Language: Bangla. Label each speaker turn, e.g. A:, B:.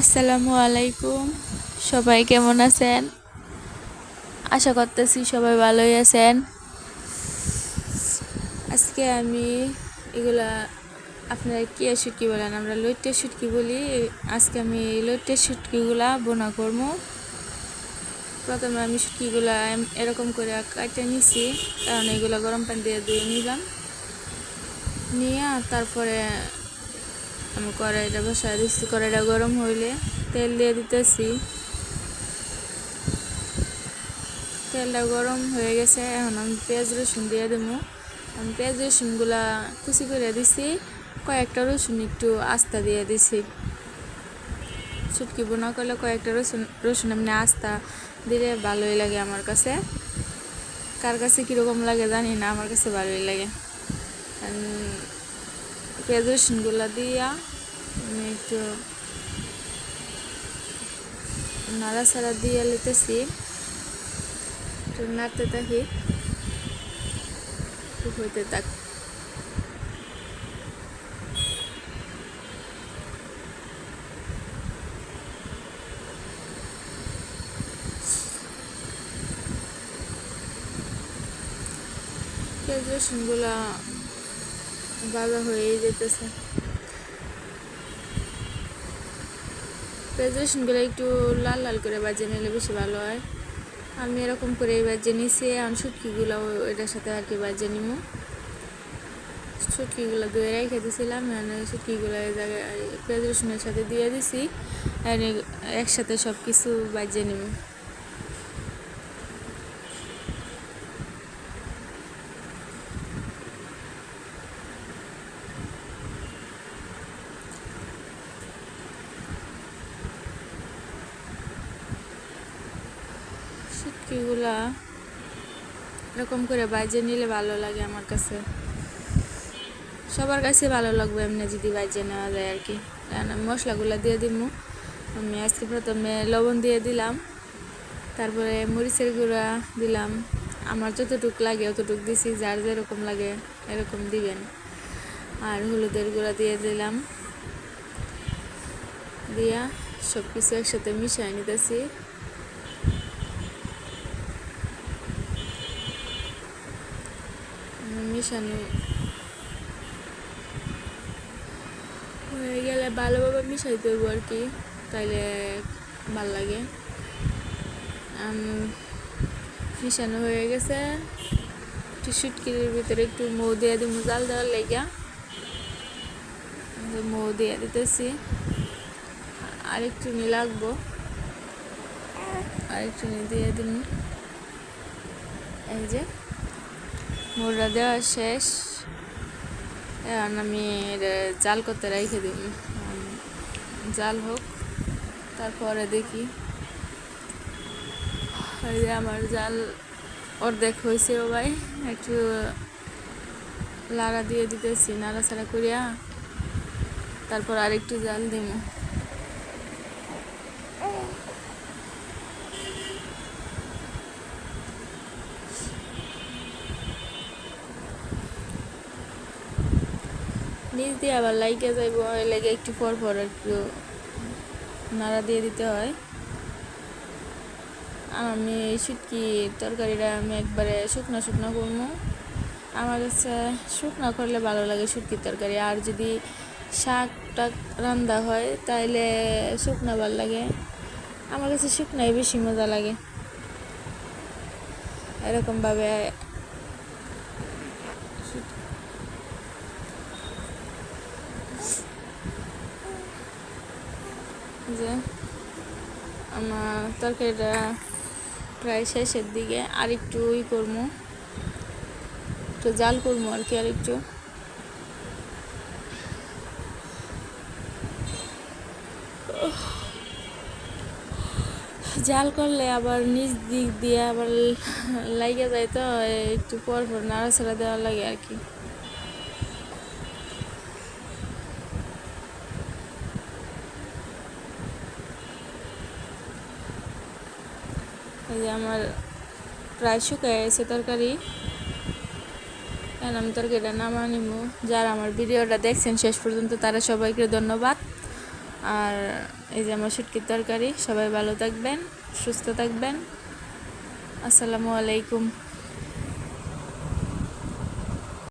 A: আসসালামু আলাইকুম। সবাই কেমন আছেন? আশা করতেছি সবাই ভালোই আছেন। আজকে আমি এগুলা আপনারা কি শুটকি বলেন, আমরা লইটে শুটকি বলি। আজকে আমি এই লইটে শুটকিগুলা বোনা করব। প্রথমে আমি শুটকিগুলা এরকম করে কাটে নিছি, কারণ এগুলা গরম পানি দিয়ে ধুয়ে নিলাম। নিয়ে তারপরে আমি কড়াইটা বসায় দিচ্ছি কড়াইটা গরম হইলে তেল দিয়ে দিতেছি। তেলটা গরম হয়ে গেছে, এখন আমি পেঁয়াজ রসুন দিয়ে দেবো। আমি পেঁয়াজ রসুনগুলা কুচি করে দিছি, কয়েকটা রসুন একটু আস্তা দিয়ে দিছি। শুটকি বোনা করলে কয়েকটা রসুন রসুন এমনি আস্তা দিলে ভালোই লাগে আমার কাছে। কার কাছে কীরকম লাগে জানি না, আমার কাছে ভালোই লাগে। পেঁয়াজ রসুনগুলো দিয়া আমি একটু নাড়াচাড়া দিয়ে লিতেছি একটু নাড়তে থাকি। হইতে থাক। পেঁয়াজ রসুনগুলা ভাজা হয়েই যেতেছে। পেঁয়াজ রসুনগুলো একটু লাল লাল করে বাজে নিলে বেশি ভালো হয়। আমি এরকম করে বাজে নিছি আমি শুটকিগুলো এটার সাথে আর কি বাজে নিব শুটকিগুলো ধুয়ে রেখে দিয়েছিলাম মানে শুটকিগুলো জায়গায় পেঁয়াজ সাথে দিয়ে দিছি, আর একসাথে সব কিছু বাজে নিব শুটকিগুলা এরকম করে বাজে নিলে ভালো লাগে আমার কাছে। সবার কাছে ভালো লাগবে এমনি যদি বাজে নেওয়া যায় আর কি। মশলাগুলো দিয়ে দিব আমি আজকে প্রথমে লবণ দিয়ে দিলাম। তারপরে মরিচের গুঁড়া দিলাম। আমার যতটুক লাগে অতটুক দিছি, যার যেরকম লাগে এরকম দিবেন। আর হলুদের গুঁড়া দিয়ে দিলাম। দিয়া সব কিছু একসাথে মিশিয়ে নিতেছি। মিশানো হয়ে গেলে ভালোভাবে মিশাই হইব আর কি, তাইলে ভালো লাগে। মিশানো হয়ে গেছে। একটু শুটকির ভিতরে একটু মৌ দিয়ে দিব জাল দেওয়ার লেগা মৌ দিয়ে দিতেছি। আর একটু নি লাগবো। আর একটু নি দিয়ে দিন এই যে মোড়া দেওয়া শেষ। এখন আমি জাল করতে রেখে দিই। জাল হোক, তারপরে দেখি। আমার জাল অর্ধেক হয়েছে ও ভাই। একটু লাড়া দিয়ে দিতেছি, নাড়াচাড়া করিয়া তারপর আরেকটু জাল দিব নিচ দিয়ে আবার লাইকে যাইব লেগে একটু পর পর একটু নাড়া দিয়ে দিতে হয়। আমি এই শুটকি তরকারিটা আমি একবারে শুকনো শুকনো করব। আমার কাছে শুকনো করলে ভালো লাগে শুটকির তরকারি। আর যদি শাক টাক রান্দা হয়, তাইলে শুকনো ভালো লাগে। আমার কাছে শুকনোই বেশি মজা লাগে। এরকমভাবে যে আমার তরকারিটা প্রায় শেষের দিকে আর একটু ই করব একটু জাল করব আর কি, আর একটু। জাল করলে আবার নিচ দিক দিয়ে আবার লাইগে যায় তো একটু পর পর নাড়াচাড়া দেওয়া লাগে আর কি। এই যে আমার প্রায় শুকায় গেছে তরকারি। আমি তরকারিটা নামা। নিব যারা আমার ভিডিওটা দেখছেন, শেষ পর্যন্ত তারা সবাইকে ধন্যবাদ। আর এই যে আমার শুটকির তরকারি, সবাই ভালো থাকবেন, সুস্থ থাকবেন। আসসালামু আলাইকুম।